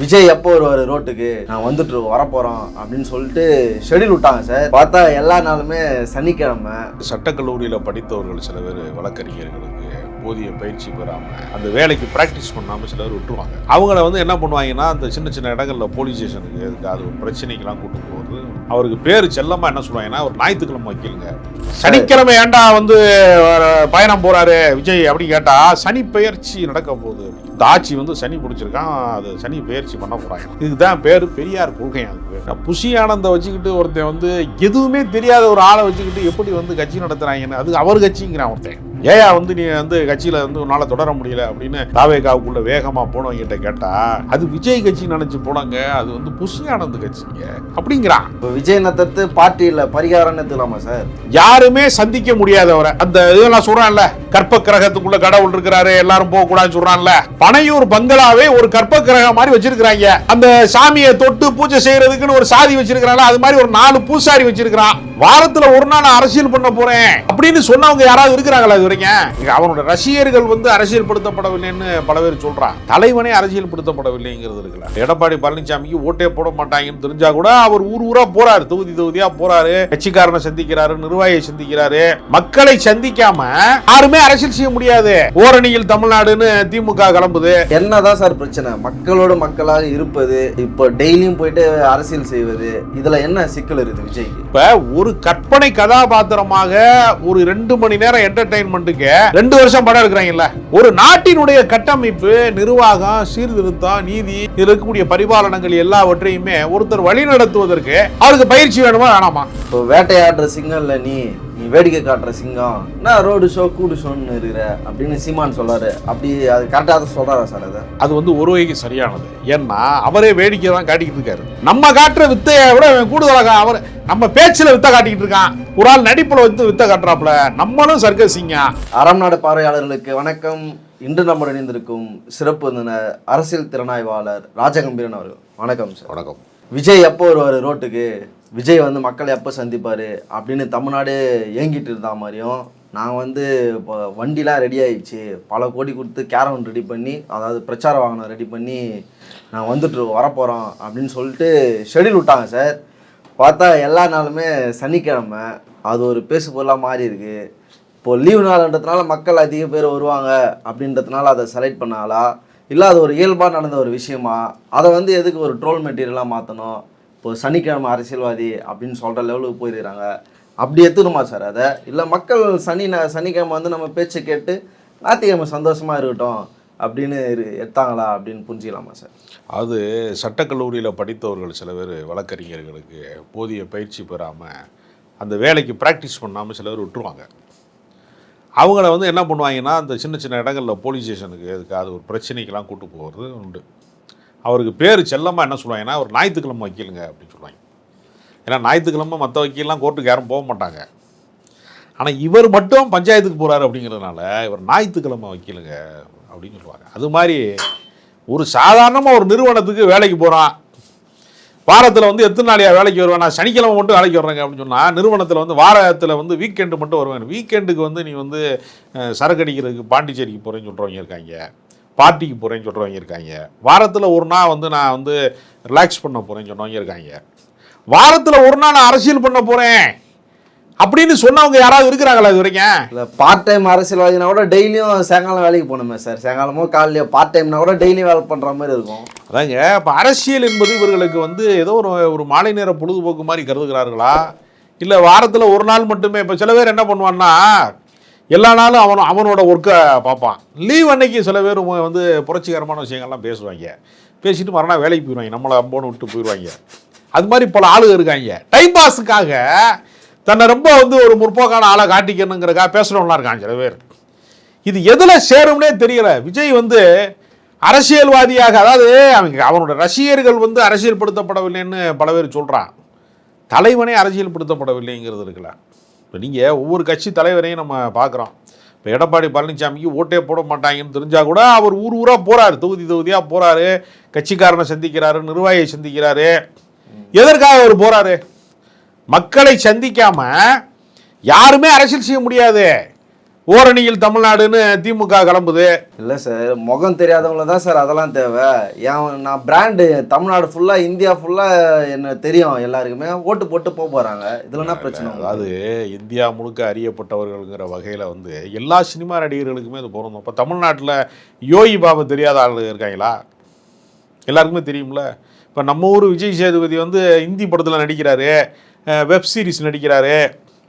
விஜய் எப்போ வருவார் ரோட்டுக்கு? நான் வந்துட்டு வரப்போறோம் அப்படின்னு சொல்லிட்டு ஷெடியூல் விட்டாங்க சார். பார்த்தா எல்லா நாளுமே சனிக்கிழமை. சட்டக்கல்லூரியில் படித்தவர்கள் சில பேர் வழக்கறிஞர்களுக்கு போதிய பயிற்சி பெறாமல் அந்த வேலைக்கு ப்ராக்டிஸ் பண்ணாமல் சில பேர் விட்டுருவாங்க. அவங்கள வந்து என்ன பண்ணுவாங்கன்னா அந்த சின்ன சின்ன இடங்கள்ல போலீஸ் ஸ்டேஷனுக்கு எதுக்கு அது பிரச்சனைக்கெல்லாம் கூட்டு போகிறது அவருக்கு பேர் செல்லமா என்ன சொல்லுவாங்கன்னா ஒரு ஞாயிற்றுக்கிழமை வைக்கலுங்க. சனிக்கிழமை ஏன்டா வந்து பயணம் போறாரு விஜய் அப்படின்னு கேட்டா சனி பயிற்சி நடக்க போகுது. இந்த ஆட்சி வந்து சனி பிடிச்சிருக்கான் அது சனி பயிற்சி பண்ண போறாங்க. இதுதான் பேர் பெரியார் கொள்கை அதுக்கு புஷி ஆனந்தை வச்சுக்கிட்டு ஒருத்தன் வந்து எதுவுமே தெரியாத ஒரு ஆளை வச்சுக்கிட்டு எப்படி வந்து கட்சி நடத்துறாங்கன்னு அது அவர் கட்சிங்கிறான் ஒருத்தன். ஏயா வந்து நீ வந்து கட்சியில வந்து உன்னால தொடர முடியல அப்படின்னு தாவேகாவுக்குள்ள வேகமா போனவங்க கேட்டா அது விஜய் கட்சி நினைச்சு போனாங்க. அது வந்து புஷி ஆனந்த் கட்சிங்க. அப்படிங்கிறான். இப்போ விஜய் நத்தத்து பார்ட்டியில் பரிகாரம்னு எடுத்துக்கலாமா சார்? யாருமே சந்திக்க முடியாதவரை. அந்த இதெல்லாம் சொல்றான்ல. கற்ப கிரகத்துக்குள்ள கடவுள் இருக்கிறாரு எல்லாரும் போக கூடாதுன்னு சொல்றான்ல. பனையூர் பங்களாவே ஒரு கற்ப கிரகம் மாதிரி வச்சிருக்காங்க அந்த சாமியை தொட்டு பூஜை செய்யறதுக்குன்னு ஒரு சாதி வச்சிருக்காங்க அது மாதிரி ஒரு நாலு பூசாரி வச்சிருக்கான் வாரத்துல ஒரு நாள் அரசியல் பண்ண போறேன் அப்படின்னு சொன்னவங்க யாராவது இருக்கிறாங்களா இது வரைக்கும்? அவனோட ரசிகர்கள் வந்து அரசியல்படுத்தப்படவில்லைன்னு பல பேர் சொல்றான் தலைவனே அரசியல்படுத்தப்படவில்லைங்கிறது இருக்குல்ல. எடப்பாடி பழனிசாமிக்கு ஓட்டே போட மாட்டாங்கன்னு தெரிஞ்சா கூட அவர் ஊர் ஊரா போறாரு தொகுதி தொகுதியா போறாரு. கட்சிக்காரனை சந்திக்கிறாரு நிர்வாகியை சந்திக்கிறாரு. மக்களை சந்திக்காம யாருமே அரசியல் செய்ய முடியாது. ஓரணியில் தமிழ்நாடுன்னு திமுக கிளம்புது. என்னதான் சார் பிரச்சனை? மக்களோட மக்களாக இருப்பது இப்போ டெய்லியும் போயிட்டு அரசியல் செய்வது இதுல என்ன சிக்கல் இருக்குது விஜய்க்கு? இப்ப ஒரு கற்பனை கதாபாத்திரமாக ஒரு ரெண்டு மணி நேரம் என்டர்டைன்மெண்ட்டுக்கு ரெண்டு வருஷம் படம் எடுக்கிறாங்கல்ல. ஒரு நாட்டினுடைய கட்டமைப்பு நிர்வாகம் சீர்திருத்தம் நீதி இருக்கக்கூடிய பரிபாலனங்கள் எல்லாவற்றையுமே ஒருத்தர் வழி நடத்துவதற்கு அவருக்கு பயிற்சி வேணுமா வேணாமா? இப்போ வேட்டையாடுற சிங்கல்ல நீ நீ வேடிக்கை காட்டுற சிங்கம். என்ன ரோடு ஷோ கூடு ஷோன்னு இருக்கிற? அப்படின்னு சீமான் சொல்றாரு. அப்படி அது கரெக்டாக சொல்றாரா சார் அதை? அது வந்து ஒரு வகைக்கு சரியானது. ஏன்னா அவரே வேடிக்கை தான் காட்டிக்கிட்டு இருக்காரு. நம்ம காட்டுற வித்தையை விட கூடுதலாக அவர் நம்ம பேச்சுல வித்தை காட்டிக்கிட்டு இருக்கான். ஒரு ஆள் நடிப்புல வந்து வித்தை காட்டுறாப்புல. நம்மளும் சர்க்கசிங்க அறம் நாடு பார்வையாளர்களுக்கு வணக்கம். இன்று நம்முடன் இணைந்திருக்கும் சிறப்பு விருந்தினர் அரசியல் திறனாய்வாளர் ராஜகம்பீரன் அவர்கள். வணக்கம் சார். வணக்கம். விஜய் எப்போ வருவார் ரோட்டுக்கு? விஜய் வந்து மக்களை எப்போ சந்திப்பார் அப்படின்னு தமிழ்நாடு ஏங்கிட்டு இருந்தா மாதிரியும் நாங்கள் வந்து இப்போ வண்டிலாம் ரெடி ஆயிடுச்சு. பல கோடி கொடுத்து கேரவன் ரெடி பண்ணி அதாவது பிரச்சார வாகனம் ரெடி பண்ணி நான் வந்துட்டு வரப்போகிறோம் அப்படின்னு சொல்லிட்டு ஷெடியூல் விட்டாங்க சார். பார்த்தா எல்லா நாளுமே சனிக்கிழமை அது ஒரு பேசு பொருளாக மாறி இருக்குது இப்போ லீவு நாள்ன்றதுனால மக்கள் அதிக பேர் வருவாங்க அப்படின்றதுனால அதை செலக்ட் பண்ணாலா இல்லை அது ஒரு இயல்பாக நடந்த ஒரு விஷயமா அதை வந்து எதுக்கு ஒரு ட்ரோல் மெட்டீரியலாக மாற்றணும் இப்போ சனிக்கிழமை அரசியல்வாதி அப்படின்னு சொல்கிற லெவலுக்கு போயிருக்கிறாங்க. அப்படி எடுத்துக்கணுமா சார் அதை? இல்லை மக்கள் சனி ந- சனிக்கிழமை வந்து நம்ம பேச்சை கேட்டு ஞாயிற்றுக்கிழமை சந்தோஷமாக இருக்கட்டும் அப்படின்னு இரு- எடுத்தாங்களா அப்படின்னு புரிஞ்சிக்கலாமா சார்? அது சட்டக்கல்லூரியில் படித்தவர்கள் சில பேர் வழக்கறிஞர்களுக்கு போதிய பயிற்சி பெறாமல் அந்த வேலைக்கு ப்ராக்டிஸ் பண்ணாமல் சில பேர் விட்டுருவாங்க. அவங்கள வந்து என்ன பண்ணுவாங்கன்னா அந்த சின்ன சின்ன இடங்களில் போலீஸ் ஸ்டேஷனுக்கு எதுக்கு அது ஒரு பிரச்சனைக்கெலாம் கூட்டு போகிறது உண்டு. அவருக்கு பேர் செல்லமாக என்ன சொல்லுவாங்கன்னா ஒரு ஞாயிற்றுக்கிழமை வக்கீலுங்க அப்படின்னு சொல்லுவாங்க. ஏன்னா ஞாயிற்றுக்கிழமை மற்ற வக்கீல்லாம் கோர்ட்டுக்கு யாரும் போக மாட்டாங்க. ஆனால் இவர் மட்டும் பஞ்சாயத்துக்கு போகிறாரு அப்படிங்கிறதுனால இவர் ஞாயிற்றுக்கிழமை வக்கீலுங்க அப்படின்னு சொல்லுவாங்க. அது மாதிரி ஒரு சாதாரணமாக ஒரு நிறுவனத்துக்கு வேலைக்கு போகிறான் வாரத்தில் வந்து எத்தனை நாளையா வேலைக்கு வருவேன்? நான் சனிக்கிழமை மட்டும் வேலைக்கு வர்றேங்க அப்படின்னு சொன்னால் நிறுவனத்தில் வந்து வாரத்தில் வந்து வீக்கெண்டு மட்டும் வருவேன் வீக்கெண்டுக்கு வந்து நீ வந்து சரக்கு அடிக்கிறதுக்கு பாண்டிச்சேரிக்கு போகிறேன்னு சொல்கிறவங்க இருக்காங்க. பார்ட்டிக்கு போகிறேன்னு சொல்கிறவங்க இருக்காங்க வாரத்தில் ஒரு நாள் வந்து நான் வந்து ரிலாக்ஸ் பண்ண போகிறேன்னு சொன்னவங்க இருக்காங்க வாரத்தில் ஒரு நாள் நான் அரசியல் பண்ண போகிறேன் அப்படின்னு சொன்னவங்க யாராவது இருக்கிறாங்களா இது வரைக்கும்? இல்லை பார்ட் டைம் அரசியல்வாதினா கூட டெய்லியும் சாயங்காலம் வேலைக்கு போகணுமே சார். சாயங்காலமோ காலையிலயோ பார்ட் டைம்னா கூட டெய்லியும் வேலை பண்ணுற மாதிரி இருக்கும். அதாங்க இப்போ அரசியல் என்பது இவர்களுக்கு வந்து ஏதோ ஒரு ஒரு மாலை நேர பொழுதுபோக்கு மாதிரி கருதுகிறார்களா? இல்லை வாரத்தில் ஒரு நாள் மட்டுமே இப்போ சில பேர் என்ன பண்ணுவான்னா எல்லா நாளும் அவன் அவனோட ஒர்க்கை பார்ப்பான். லீவ் அன்னைக்கு சில பேர் வந்து புரட்சிகரமான விஷயங்கள்லாம் பேசுவாங்க. பேசிட்டு மறுநாள் வேலைக்கு போயிடுவாங்க நம்மளை அம்போன்னு விட்டு போயிடுவாங்க அது மாதிரி பல ஆளுங்க இருக்காங்க. டைம் பாஸுக்காக தன்னை ரொம்ப வந்து ஒரு முற்போக்கான ஆளை காட்டிக்கணுங்கிறக்காக பேசுகிறவங்களாம் இருக்காங்க சில பேர். இது எதில் சேரும்னே தெரியல. விஜய் வந்து அரசியல்வாதியாக அதாவது அவங்க அவனோட ரசிகர்கள் வந்து அரசியல்படுத்தப்படவில்லைன்னு பல பேர் சொல்கிறான் தலைவனே அரசியல்படுத்தப்படவில்லைங்கிறது இருக்குல்ல. இப்போ நீங்கள் ஒவ்வொரு கட்சி தலைவரையும் நம்ம பார்க்குறோம். இப்போ எடப்பாடி பழனிசாமிக்கு ஓட்டே போட மாட்டாங்கன்னு தெரிஞ்சால் கூட அவர் ஊர் ஊராக போகிறாரு தொகுதி தொகுதியாக போகிறாரு கட்சிக்காரனை சந்திக்கிறாரு நிர்வாகியை சந்திக்கிறாரு. எதற்காக அவர் போகிறாரு மக்களை சந்திக்காமல் யாருமே அரசியல் செய்ய முடியாது. ஓரணியில் தமிழ்நாடுன்னு திமுக கிளம்புது. இல்லை சார் முகம் தெரியாதவங்கள தான் சார் அதெல்லாம் தேவை. ஏன் நான் பிராண்டு தமிழ்நாடு ஃபுல்லாக இந்தியா ஃபுல்லாக என்ன தெரியும் எல்லாருக்குமே. ஓட்டு போட்டு போக போகிறாங்க இதில் என்ன பிரச்சனை? அதாவது இந்தியா முழுக்க அறியப்பட்டவர்கள்ங்கிற வகையில் வந்து எல்லா சினிமா நடிகர்களுக்குமே அது பொருந்தும் இப்போ தமிழ்நாட்டில் யோகி பாபா தெரியாத ஆள் இருக்காங்களா? எல்லாருக்குமே தெரியும்ல. இப்போ நம்ம ஊர் விஜய் சேதுபதி வந்து ஹிந்தி படத்தில் நடிக்கிறாரு. வெப் சீரிஸ் நடிக்கிறாரு.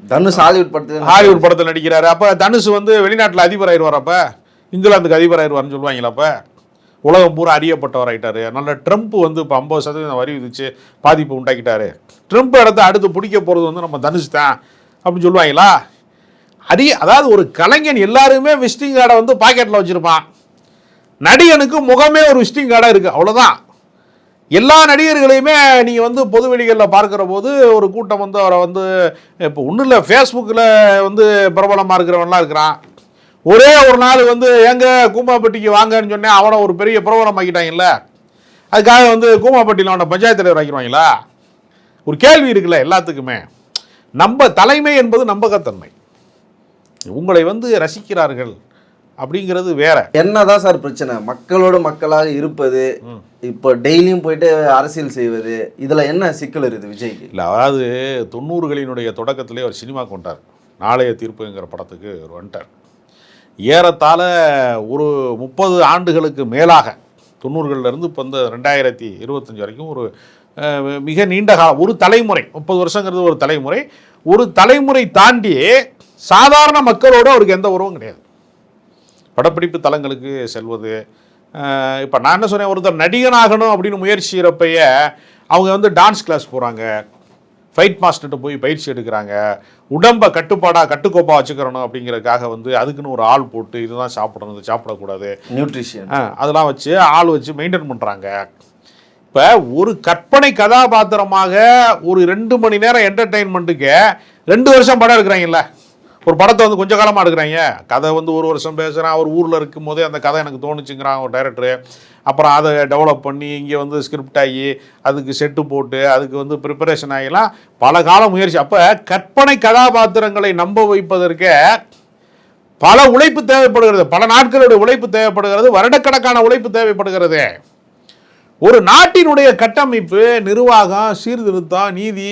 தனுஷ் ஹாலிவுட் படத்தில் ஹாலிவுட் படத்தில் நடிக்கிறாரு. அப்போ தனுஷ் வந்து வெளிநாட்டில் அதிபர் ஆயிடுவார் அப்போ? இங்கிலாந்துக்கு அதிபர் ஆயிடுவார்னு சொல்லுவாங்களா அப்போ? உலகம் பூரா அறியப்பட்டவர் ஆகிட்டாரு அதனால ட்ரம்ப் வந்து இப்போ ஐம்பது சதவீதம் வரி விதிச்சு பாதிப்பு உண்டாக்கிட்டாரு. ட்ரம்ப் இடத்த அடுத்து பிடிக்க போகிறது வந்து நம்ம தனுஷ் தான். அப்படின்னு சொல்லுவாங்களா? அரிய அதாவது ஒரு கலைஞன் எல்லாருமே விசிட்டிங் கார்டை வந்து பாக்கெட்டில் வச்சுருப்பான். நடிகனுக்கு முகமே ஒரு விசிட்டிங் கார்டாக இருக்குது அவ்வளோதான் எல்லா நடிகர்களையுமே நீங்கள் வந்து பொது வெளிகளில் பார்க்குற போது ஒரு கூட்டம் வந்து அவரை வந்து இப்போ ஒன்றும் இல்லை ஃபேஸ்புக்கில் வந்து பிரபலமாக இருக்கிறவன்லாம் இருக்கிறான். ஒரே ஒரு நாள் வந்து எங்க கூமாப்பட்டிக்கு வாங்கன்னு சொன்னேன் அவனை ஒரு பெரிய பிரபலம் ஆக்கிட்டாங்கல்ல. அதுக்காக வந்து கூமாப்பட்டியில் அவனை பஞ்சாயத்து தலைவர் ஆக்கிடுவாங்களா? ஒரு கேள்வி இருக்குல்ல எல்லாத்துக்குமே. நம்ம தலைமை என்பது நம்பகத்தன்மை. உங்களை வந்து ரசிக்கிறார்கள். அப்படிங்கிறது வேற. என்னதான் சார் பிரச்சனை? மக்களோட மக்களாக இருப்பது இப்போ டெய்லியும் போயிட்டு அரசியல் செய்வது இதுல என்ன சிக்கல் இருக்குது விஜய்க்கு? இல்லை அதாவது தொண்ணூறுகளினுடைய தொடக்கத்திலே ஒரு சினிமா கொண்டார். நாளைய தீர்ப்புங்கிற படத்துக்கு ஒரு வந்துட்டார். ஏறத்தாழ ஒரு முப்பது ஆண்டுகளுக்கு மேலாக தொண்ணூறுகள்லேருந்து இப்போ இந்த ரெண்டாயிரத்தி இருபத்தஞ்சு வரைக்கும் ஒரு மிக நீண்ட காலம் ஒரு தலைமுறை முப்பது வருஷங்கிறது ஒரு தலைமுறை. ஒரு தலைமுறை தாண்டி சாதாரண மக்களோட அவருக்கு எந்த உறவும் கிடையாது. படப்பிடிப்பு தலங்களுக்கு செல்வது. இப்போ நான் என்ன சொன்னேன்? ஒருத்தர் நடிகனாகணும் அப்படின்னு முயற்சி செய்கிறப்பய அவங்க வந்து டான்ஸ் கிளாஸ் போகிறாங்க ஃபைட் மாஸ்டர்கிட்ட போய் பயிற்சி எடுக்கிறாங்க. உடம்பை கட்டுப்பாடாக கட்டுக்கோப்பாக வச்சுக்கிறணும் அப்படிங்கிறதுக்காக வந்து அதுக்குன்னு ஒரு ஆள் போட்டு இதுதான் சாப்பிடணும் இது சாப்பிடக்கூடாது. நியூட்ரிஷியன் ஆ, அதெல்லாம் வச்சு ஆள் வச்சு மெயின்டைன் பண்ணுறாங்க இப்போ ஒரு கற்பனை கதாபாத்திரமாக ஒரு ரெண்டு மணி நேரம் என்டர்டெயின்மெண்ட்டுக்கு ரெண்டு வருஷம் படம் எடுக்கிறாங்கல்ல? ஒரு படத்தை வந்து கொஞ்சம் காலமாக எடுக்கிறாங்க. கதை வந்து ஒரு வருஷம் பேசுகிறான் அவர் ஊரில் இருக்கும் போதே அந்த கதை எனக்கு தோணுச்சுங்கிறான் ஒரு டைரக்டரு அப்புறம் அதை டெவலப் பண்ணி இங்கே வந்து ஸ்கிரிப்ட் ஆகி அதுக்கு செட்டு போட்டு அதுக்கு வந்து ப்ரிப்பரேஷன் ஆகிலாம். பல காலம் முயற்சி. அப்போ கற்பனை கதாபாத்திரங்களை நம்ப வைப்பதற்கே பல உழைப்பு தேவைப்படுகிறது. பல நாட்களுடைய உழைப்பு தேவைப்படுகிறது. வருடக்கணக்கான உழைப்பு தேவைப்படுகிறது. ஒரு நாட்டினுடைய கட்டமைப்பு நிர்வாகம் சீர்திருத்தம் நீதி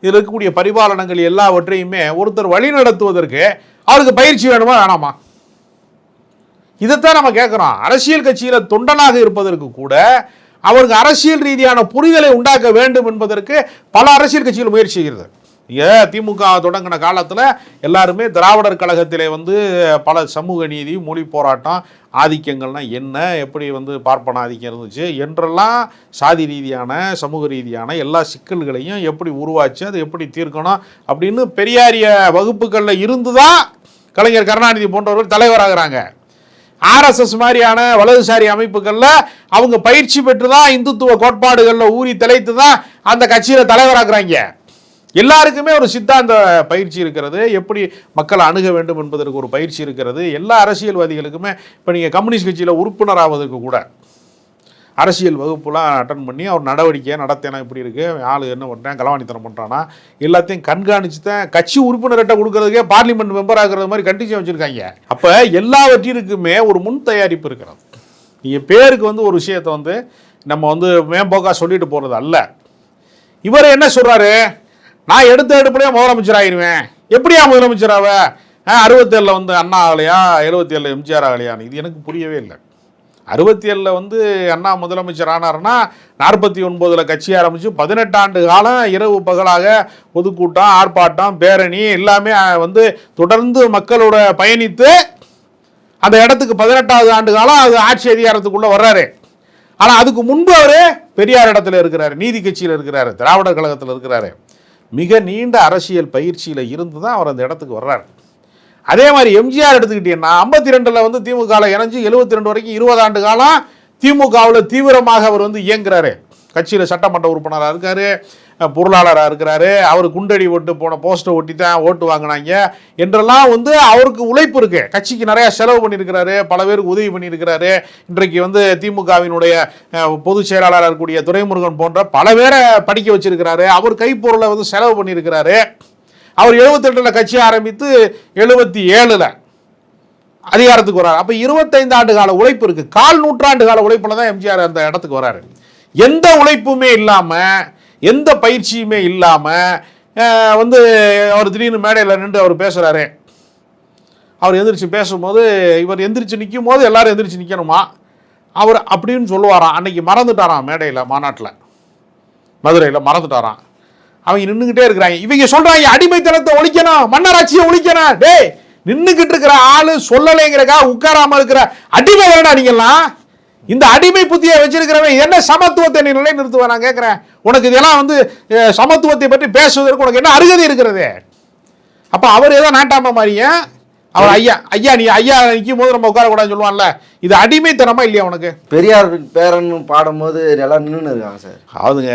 இதில் இருக்கக்கூடிய பரிபாலனங்கள் எல்லாவற்றையுமே ஒருத்தர் வழி நடத்துவதற்கு அவருக்கு பயிற்சி வேணுமா வேணாமா? இதைத்தான் நம்ம கேட்குறோம். அரசியல் கட்சியில் தொண்டனாக இருப்பதற்கு கூட அவருக்கு அரசியல் ரீதியான புரிதலை உண்டாக்க வேண்டும் என்பதற்கு பல அரசியல் கட்சிகள் முயற்சி செய்கிறது. இங்கே திமுக தொடங்கின காலத்தில் எல்லாருமே திராவிடர் கழகத்திலே வந்து பல சமூக நீதி மொழி போராட்டம் ஆதிக்கங்கள்னா என்ன எப்படி வந்து பார்ப்பன ஆதிக்கம் இருந்துச்சு என்றெல்லாம் சாதி ரீதியான சமூக ரீதியான எல்லா சிக்கல்களையும் எப்படி உருவாச்சு அதை எப்படி தீர்க்கணும் அப்படின்னு பெரியாரிய வகுப்புகளில் இருந்து தான் கலைஞர் கருணாநிதி போன்றவர்கள் தலைவராகிறாங்க. ஆர்எஸ்எஸ் மாதிரியான வலதுசாரி அமைப்புகளில் அவங்க பயிற்சி பெற்று தான் இந்துத்துவ கோட்பாடுகளில் ஊறி திளைத்து தான் அந்த கட்சியில் தலைவராக்குறாங்க. எல்லாருக்குமே ஒரு சித்தாந்த பயிற்சி இருக்கிறது. எப்படி மக்களை அணுக வேண்டும் என்பதற்கு ஒரு பயிற்சி இருக்கிறது. எல்லா அரசியல்வாதிகளுக்குமே இப்போ நீங்கள் கம்யூனிஸ்ட் கட்சியில் உறுப்பினர் ஆவதற்கு கூட அரசியல் வகுப்புலாம் அட்டன் பண்ணி அவர் நடவடிக்கையை நடத்தினா இப்படி இருக்குது ஆள் என்ன பண்ணுறேன் கலவாணித்தனம் பண்ணுறானா எல்லாத்தையும் கண்காணித்து தான் கட்சி உறுப்பினர்கிட்ட கொடுக்கறதுக்கே பார்லிமெண்ட் மெம்பர் ஆகுறது மாதிரி கண்டிஷன் வச்சுருக்காங்க. அப்போ எல்லாவற்றிற்குமே ஒரு முன் தயாரிப்பு இருக்கிறது. நீங்கள் பேருக்கு வந்து ஒரு விஷயத்தை வந்து நம்ம வந்து மேம்போக்காக சொல்லிட்டு போகிறது அல்ல. இவர் என்ன சொல்கிறாரு நான் எடுத்த எடுப்படியே முதலமைச்சர் ஆகிடுவேன் எப்படியா முதலமைச்சராவ அறுபத்தேழில் வந்து அண்ணா ஆகலையா? எழுபத்தி ஏழில் எம்ஜிஆர் ஆகலையான்னு இது எனக்கு புரியவே இல்லை. அறுபத்தி ஏழில் வந்து அண்ணா முதலமைச்சர் ஆனார்னா நாற்பத்தி ஒன்பதில் கட்சி ஆரம்பித்து பதினெட்டு ஆண்டு காலம் இரவு பகலாக பொதுக்கூட்டம் ஆர்ப்பாட்டம் பேரணி எல்லாமே வந்து தொடர்ந்து மக்களோட பயணித்து அந்த இடத்துக்கு பதினெட்டாவது ஆண்டு காலம் அது ஆட்சி அதிகாரத்துக்குள்ளே வர்றாரு. ஆனால் அதுக்கு முன்பு அவர் பெரியார் இடத்துல இருக்கிறாரு நீதி கட்சியில் இருக்கிறாரு திராவிடர் கழகத்தில் இருக்கிறாரு. மிக நீண்ட அரசியல் பயிற்சியில் இருந்து தான் அவர் அந்த இடத்துக்கு வர்றாரு. அதே மாதிரி எம்ஜிஆர் எடுத்துக்கிட்டீங்கன்னா ஐம்பத்தி ரெண்டில் வந்து திமுகவில் இணைஞ்சு எழுபத்தி ரெண்டு வரைக்கும் இருபது ஆண்டு காலம் திமுகவில் தீவிரமாக அவர் வந்து இயங்குறாரு. கட்சியில் சட்டமன்ற உறுப்பினராக இருக்காரு. பொருளாளராக இருக்கிறாரு. அவர் குண்டடி ஓட்டு போன போஸ்ட்டை ஒட்டி தான் ஓட்டு வாங்கினாங்க. என்றெல்லாம் வந்து அவருக்கு உழைப்பு இருக்கு. கட்சிக்கு நிறையா செலவு பண்ணியிருக்கிறாரு. பல பேருக்கு உதவி பண்ணியிருக்கிறாரு. இன்றைக்கு வந்து திமுகவினுடைய பொதுச் செயலாளராக இருக்கக்கூடிய துரைமுருகன் போன்ற பல பேரை படிக்க வச்சிருக்கிறாரு. அவர் கைப்பொருளை வந்து செலவு பண்ணியிருக்கிறாரு. அவர் எழுபத்தெட்டில் கட்சி ஆரம்பித்து எழுபத்தி ஏழில் அதிகாரத்துக்கு வராரு அப்போ இருபத்தைந்து ஆண்டு கால உழைப்பு இருக்குது கால் நூற்றாண்டு கால உழைப்பில் தான் எம்ஜிஆர் அந்த இடத்துக்கு வராரு எந்த உழைப்புமே இல்லாமல் எந்த பயிற்சியுமே இல்லாமல் வந்து அவர் திடீர்னு மேடையில் நின்று அவர் பேசுகிறாரு அவர் எந்திரிச்சு பேசும்போது இவர் எந்திரிச்சு நிற்கும் போது எல்லோரும் எந்திரிச்சு நிற்கணுமா அவர் அப்படின்னு சொல்லுவாராம். அன்னைக்கு மறந்துட்டாராம் மேடையில் மாநாட்டில். மதுரையில் மறந்துட்டாராம். அவங்க நின்றுக்கிட்டே இருக்கிறாங்க. இவங்க சொல்கிறாங்க அடிமைத்தனத்தை ஒழிக்கணும் மன்னராட்சியை ஒழிக்கணும். டேய் நின்றுக்கிட்டு இருக்கிற ஆளு சொல்லலைங்கிறக்கா உட்காராமல் இருக்கிற அடிமை வேணா நீங்கள்லாம் இந்த அடிமை புத்தியை வச்சிருக்கிறவன் என்ன சமத்துவத்தை நீ நிலைநிறுத்துவ? நான் கேட்குறேன் உனக்கு இதெல்லாம் வந்து சமத்துவத்தை பற்றி பேசுவதற்கு உனக்கு என்ன அருகதை இருக்கிறது? அப்போ அவர் ஏதோ நாட்டாம மாதிரியா அவர் ஐயா ஐயா நீ ஐயா நிற்கும் போது நம்ம உட்காரக்கூடாதுன்னு சொல்லுவான்ல இது அடிமைத்தனமா இல்லையா உனக்கு? பெரியார் பேரன் பாடும்போது எல்லாம் நின்று இருக்காங்க சார். அதாவதுங்க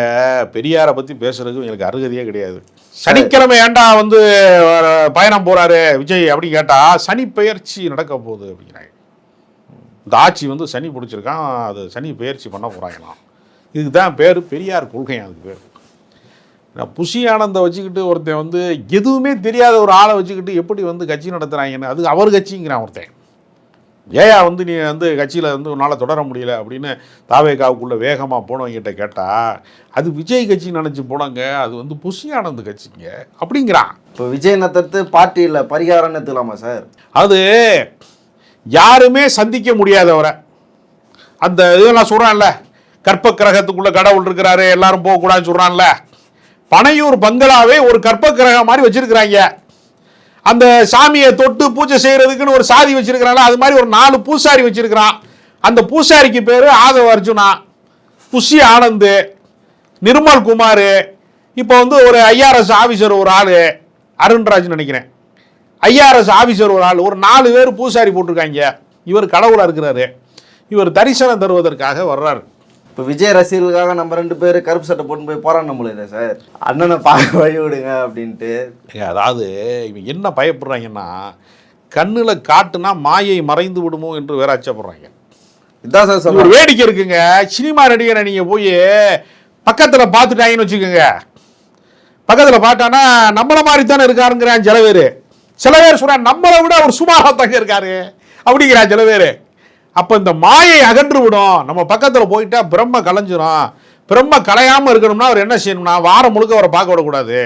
பெரியாரை பற்றி பேசுறதுக்கு எங்களுக்கு அருகதையே கிடையாது. சனிக்கிழமை ஏன்டா வந்து பயணம் போறாரு விஜய் அப்படி கேட்டா சனி பெயர்ச்சி நடக்க போகுது அப்படிங்கிறாங்க. இந்த ஆட்சி வந்து சனி பிடிச்சிருக்கான் அது சனி பெயர்ச்சி பண்ண போகிறாங்களாம் இதுக்கு தான் பேர் பெரியார் கொள்கை அதுக்கு பேர். நான் புஷி ஆனந்தை வச்சுக்கிட்டு ஒருத்தன் வந்து எதுவுமே தெரியாத ஒரு ஆளை வச்சுக்கிட்டு எப்படி வந்து கட்சி நடத்துகிறாங்கன்னு அது அவர் கட்சிங்கிறான் ஒருத்தன். ஏயா வந்து நீ வந்து கட்சியில் வந்து உன்னால் தொடர முடியல அப்படின்னு தாவேகாவுக்குள்ளே வேகமாக போனவங்கிட்ட கேட்டால் அது விஜய் கட்சி நினச்சி போனாங்க அது வந்து புஷி ஆனந்த் கட்சிங்க அப்படிங்கிறான். இப்போ விஜய் நத்தத்து பார்ட்டியில் பரிகாரம் எடுத்துக்கலாமா சார்? அது யாருமே சந்திக்க முடியாதவரை. அந்த இதெல்லாம் சொல்கிறான்ல கற்ப கிரகத்துக்குள்ள கடவுள் இருக்கிறாரு எல்லாரும் போகக்கூடாதுன்னு சொல்கிறான்ல பனையூர் பங்களாவே ஒரு கற்ப கிரகம் மாதிரி வச்சிருக்கிறாங்க. அந்த சாமியை தொட்டு பூஜை செய்கிறதுக்குன்னு ஒரு சாதி வச்சிருக்கிறாங்களா அது மாதிரி ஒரு நாலு பூசாரி வச்சிருக்கிறான். அந்த பூசாரிக்கு பேர் ஆதவ அர்ஜுனா புஷி ஆனந்து நிர்மல் குமார். இப்போ வந்து ஒரு ஐஆர்எஸ் ஆஃபீஸர் ஒரு ஆள் அருண்ராஜ் நினைக்கிறேன். ஐஆர்எஸ் ஆஃபீஸர் ஒரு ஆள் ஒரு நாலு பேர் பூசாரி போட்டிருக்காங்க. இவர் கடவுளாக இருக்கிறாரு. இவர் தரிசனம் தருவதற்காக வர்றாரு. இப்போ விஜய் ரசிகர்களுக்காக நம்ம ரெண்டு பேர் கருப்பு சட்டை போட்டு போய் போராட முடியல சார். அண்ணனை பார்க்க வழி விடுங்க அப்படின்ட்டு. அதாவது இவங்க என்ன பயப்படுறாங்கன்னா கண்ணில் காட்டுனா மாயை மறைந்து விடுமோ என்று வேற அச்சப்படுறாங்க. இதான் சார் ஒரு வேடிக்கை இருக்குங்க. சினிமா நடிகரை நீங்கள் போய் பக்கத்தில் பார்த்துட்டாங்கன்னு வச்சுக்கோங்க. பக்கத்தில் பார்த்தானா நம்மள மாதிரி தானே இருக்காருங்கிறான் சில பேர். சில பேர் சொல்கிறார் நம்மளை விட அவர் சுமாராக இருக்காரு. அப்படிங்கிறா சில பேர். அப்போ இந்த மாயை அகன்று விடும். நம்ம பக்கத்தில் போயிட்டா பிரம்ம கலைஞ்சிரும். பிரம்ம கலையாமல் இருக்கணும்னா அவர் என்ன செய்யணும்னா வாரம் முழுக்க அவரை பார்க்க விடக்கூடாது.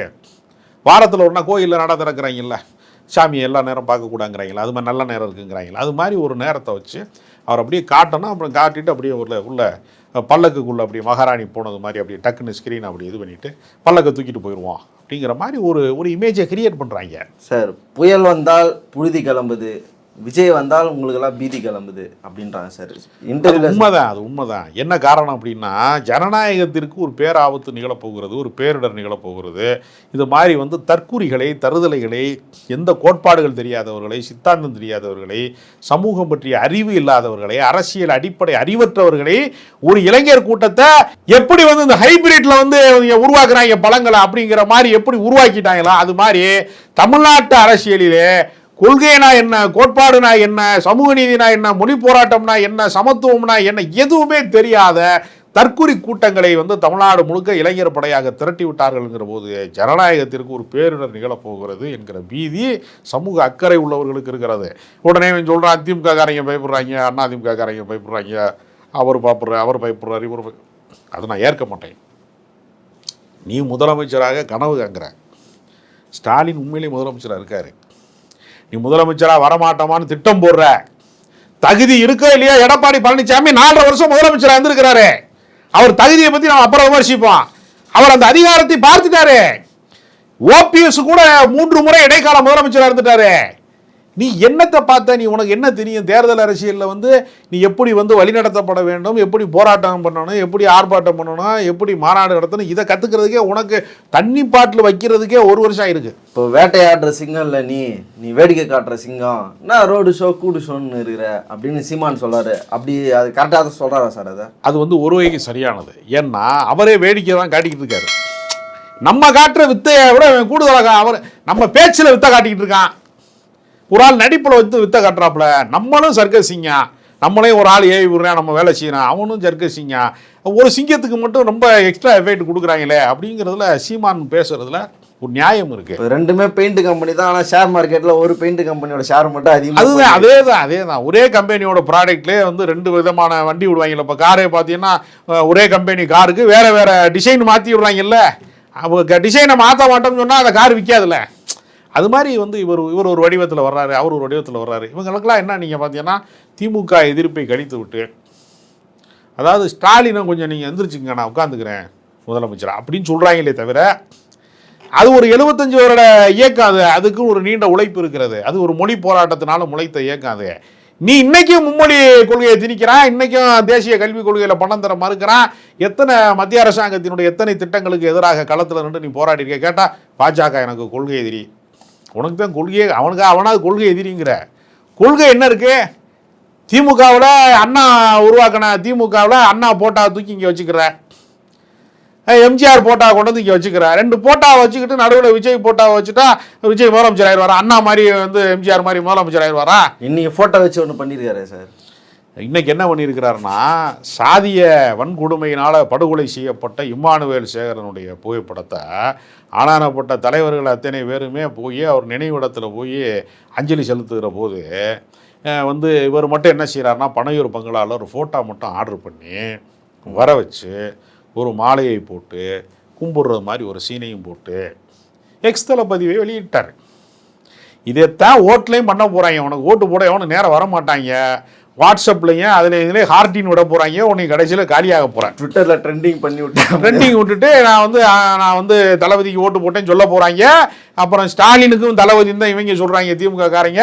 வாரத்தில் ஒன்றா கோயிலில் நட திறக்கிறாங்கல்ல சாமி எல்லா நேரம் பார்க்கக்கூடாங்கிறாங்களா அது மாதிரி நல்ல நேரம் இருக்குங்கிறாங்களா அது மாதிரி ஒரு நேரத்தை வச்சு அவர் அப்படியே காட்டணும். அப்புறம் காட்டிட்டு அப்படியே உள்ள உள்ள பல்லக்குக்குள்ளே அப்படியே மகாராணி போனது மாதிரி அப்படியே டக்குன்னு ஸ்க்ரீன் அப்படி இது பண்ணிவிட்டு பல்லக்கை தூக்கிட்டு போயிடுவோம் அப்படிங்கிற மாதிரி ஒரு ஒரு இமேஜை கிரியேட் பண்ணுறாங்க சார் புயல் வந்தால் புழுதி கிளம்புது. விஜய் வந்தால் உங்களுக்கெல்லாம் பீதி கிளம்புது அப்படின்றாங்க சார் அது இன்டர்வியூல உண்மைதான் அது உண்மைதான். என்ன காரணம் அப்படின்னா ஜனநாயகத்திற்கு ஒரு பேராபத்து நிகழப்போகிறது ஒரு பேரிடர் நிகழப்போகிறது. இது மாதிரி வந்து தற்கூறிகளை தருதலைகளை எந்த கோட்பாடுகள் தெரியாதவர்களை சித்தாந்தம் தெரியாதவர்களை சமூகம் பற்றிய அறிவு இல்லாதவர்களை அரசியல் அடிப்படை அறிவற்றவர்களை ஒரு இளைஞர் கூட்டத்தை எப்படி வந்து இந்த ஹைபிரிட்ல வந்து உருவாக்குறாங்க பழங்களை அப்படிங்கிற மாதிரி எப்படி உருவாக்கிட்டாங்களா அது மாதிரி தமிழ்நாட்டு அரசியலிலே கொள்கைனா என்ன கோட்பாடுனா என்ன சமூக நீதினா என்ன மொழி போராட்டம்னா என்ன சமத்துவம்னா என்ன எதுவுமே தெரியாத தற்குறி கூட்டங்களை வந்து தமிழ்நாடு முழுக்க இளைஞர் படையாக திரட்டி விட்டார்கள்ங்கிற போது ஜனநாயகத்திற்கு ஒரு பேரிடர் நிகழப்போகிறது என்கிற பீதி சமூக அக்கறை உள்ளவர்களுக்கு இருக்கிறது. உடனே இவன் சொல்கிறான் அதிமுக காரங்க பயப்படுறாங்க அண்ணா திமுக காரங்க பயப்படுறாங்க அவர் பாப்புற அவர் பயப்படுறாரு இவர் அதை நான் ஏற்க மாட்டேன். நீ முதலமைச்சராக கனவு காங்கிற ஸ்டாலின் உண்மையிலேயே முதலமைச்சராக இருக்காரு. நீ முதலமைச்சராக வரமாட்டோமான்னு திட்டம் போடுற. தகுதி இருக்கோ இல்லையா எடப்பாடி பழனிசாமி நாலரை வருஷம் முதலமைச்சராக இருந்திருக்கிறாரு. அவர் தகுதியை பற்றி நான் அப்புறம் விமர்சிப்போம். அவர் அந்த அதிகாரத்தை பார்த்துட்டாரு. ஓபிஎஸ் கூட மூன்று முறை இடைக்கால முதலமைச்சராக இருந்துட்டாரு. நீ என்னத்தை பார்த்த? நீ உனக்கு என்ன தெரியும்? தேர்தல் அரசியலில் வந்து நீ எப்படி வந்து வழிநடத்தப்பட வேண்டும்? எப்படி போராட்டம் பண்ணணும்? எப்படி ஆர்ப்பாட்டம் பண்ணணும்? எப்படி மாநாடு நடத்தணும்? இதை கற்றுக்கிறதுக்கே உனக்கு தண்ணி பாட்டில் வைக்கிறதுக்கே ஒரு வருஷம் ஆயிருக்கு. இப்போ வேட்டையாடுற சிங்கம் இல்லை நீ நீ வேடிக்கை காட்டுற சிங்கம். என்ன ரோடு ஷோ கூடு ஷோன்னு இருக்கிற? அப்படின்னு சீமான் சொல்றாரு. அப்படி அது கரெக்டாக சொல்றாரா சார் அதை? அது வந்து ஒரு வகைக்கு சரியானது. ஏன்னா அவரே வேடிக்கை தான் காட்டிக்கிட்டு இருக்காரு. நம்ம காட்டுற வித்தையை விட கூடுதலாக அவர் நம்ம பேச்சில் வித்தை காட்டிக்கிட்டு இருக்கான். ஒரு ஆள் நடிப்பில் வந்து வித்தை காட்டுறாப்புல. நம்மளும் சர்க்கஸிங்க நம்மளையும் ஒரு ஆள் ஏவி விடுறேன் நம்ம வேலை செய்யணும் அவனும் சர்க்கஸிங்க ஒரு சிங்கத்துக்கு மட்டும் ரொம்ப எக்ஸ்ட்ரா எஃபெக்ட் கொடுக்குறாங்களே அப்படிங்கிறதுல சீமான் பேசுறதுல ஒரு நியாயம் இருக்கு. ரெண்டுமே பெயிண்ட் கம்பெனி தான். ஆனால் ஷேர் மார்க்கெட்டில் ஒரு பெயிண்ட் கம்பெனியோட ஷேர் மட்டும் அதிகமாக அதுதான் அதே தான் அதே தான் ஒரே கம்பெனியோட ப்ராடக்ட்லேயே வந்து ரெண்டு விதமான வண்டி விடுவாங்கல்ல. இப்போ காரே பார்த்தீங்கன்னா ஒரே கம்பெனி காருக்கு வேற வேற டிசைன் மாற்றி விடுறாங்கல்ல. அவங்க டிசைனை மாற்ற மாட்டோம்னு சொன்னால் அந்த கார் விற்காதுல்ல அது மாதிரி வந்து இவர் இவர் ஒரு வடிவத்தில் வர்றாரு அவர் ஒரு வடிவத்தில் வர்றாரு. இவங்களுக்கெல்லாம் என்ன நீங்கள் பார்த்தீங்கன்னா திமுக எதிர்ப்பை கணித்து விட்டு அதாவது ஸ்டாலினை கொஞ்சம் நீங்கள் எந்திரிச்சுங்க நான் உட்காந்துக்கிறேன் முதலமைச்சர் அப்படின்னு சொல்கிறாங்களே தவிர அது ஒரு எழுபத்தஞ்சு வருட இயக்கம் அது அதுக்கு ஒரு நீண்ட உழைப்பு இருக்கிறது. அது ஒரு மொழி போராட்டத்தினால முளைத்த இயக்கம் அது நீ இன்னைக்கும் மும்மொழி கொள்கையை திணிக்கிறான் இன்னைக்கும் தேசிய கல்விக் கொள்கையில் பணம் தர மறுக்கிறான். எத்தனை மத்திய அரசாங்கத்தினுடைய எத்தனை திட்டங்களுக்கு எதிராக களத்தில் நின்று நீ போராடி இருக்க கேட்டால் பாஜக எனக்கு கொள்கை எதிரி. உனக்கு தான் கொள்கையே அவனுக்கு அவனாவது கொள்கை எதிரிங்கிற. கொள்கை என்ன இருக்குது திமுகவில் அண்ணா உருவாக்கின திமுகவில் அண்ணா போட்டா தூக்கி இங்கே வச்சுக்கிற. எம்ஜிஆர் போட்டா கொண்டு வந்து இங்கே வச்சுக்கிற. ரெண்டு போட்டா வச்சுக்கிட்டு நடுவில் விஜய் போட்டா வச்சுட்டா விஜய் முதலமைச்சர் ஆயிடுவாரா? அண்ணா மாதிரி வந்து எம்ஜிஆர் மாதிரி முதலமைச்சர் ஆயிடுவாரா? இன்னைக்கு ஃபோட்டோ வச்சு ஒன்று பண்ணியிருக்காரு சார். இன்றைக்கி என்ன பண்ணியிருக்கிறாருன்னா சாதிய வன்கொடுமையினால் படுகொலை செய்யப்பட்ட இம்மானுவேல் சேகரனுடைய புகைப்படத்தை ஆளானப்பட்ட தலைவர்கள் அத்தனை பேருமே போய் அவர் நினைவிடத்தில் போய் அஞ்சலி செலுத்துகிற போது வந்து இவர் மட்டும் என்ன செய்கிறாருன்னா பனையூர் பங்களாவில் ஒரு ஃபோட்டோ மட்டும் ஆர்டர் பண்ணி வர வச்சு ஒரு மாலையை போட்டு கும்பிடுறது மாதிரி ஒரு சீனையும் போட்டு எக்ஸ்தல பதிவை வெளியிட்டார். இதைத்தான் ஓட்லேயும் பண்ண போகிறாங்க உனக்கு ஓட்டு போட எவனும் நேரம் வர மாட்டாங்க வாட்ஸ்அப்லையும் அதில் இதுலேயே ஹார்டின் விட போகிறாங்க உனக்கு கடைசியில் காலியாக போகிறேன் ட்விட்டரில் ட்ரெண்டிங் பண்ணி விட்டாங்க ட்ரெண்டிங் விட்டுட்டு நான் வந்து நான் வந்து தளபதிக்கு ஓட்டு போட்டேன்னு சொல்ல போகிறாங்க அப்புறம் ஸ்டாலினுக்கும் தளபதின்னு தான் இவங்க சொல்கிறாங்க திமுக காரங்க.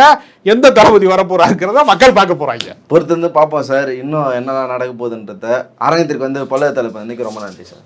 எந்த தளபதி வரப்போறாங்கிறத மக்கள் பார்க்க போகிறாங்க பொறுத்து வந்து பார்ப்போம் சார். இன்னும் என்னதான் நடக்க போகுதுன்றத. அரங்கத்திற்கு வந்து பல்லவ தலைப்பு அன்னைக்கு ரொம்ப நன்றி சார்.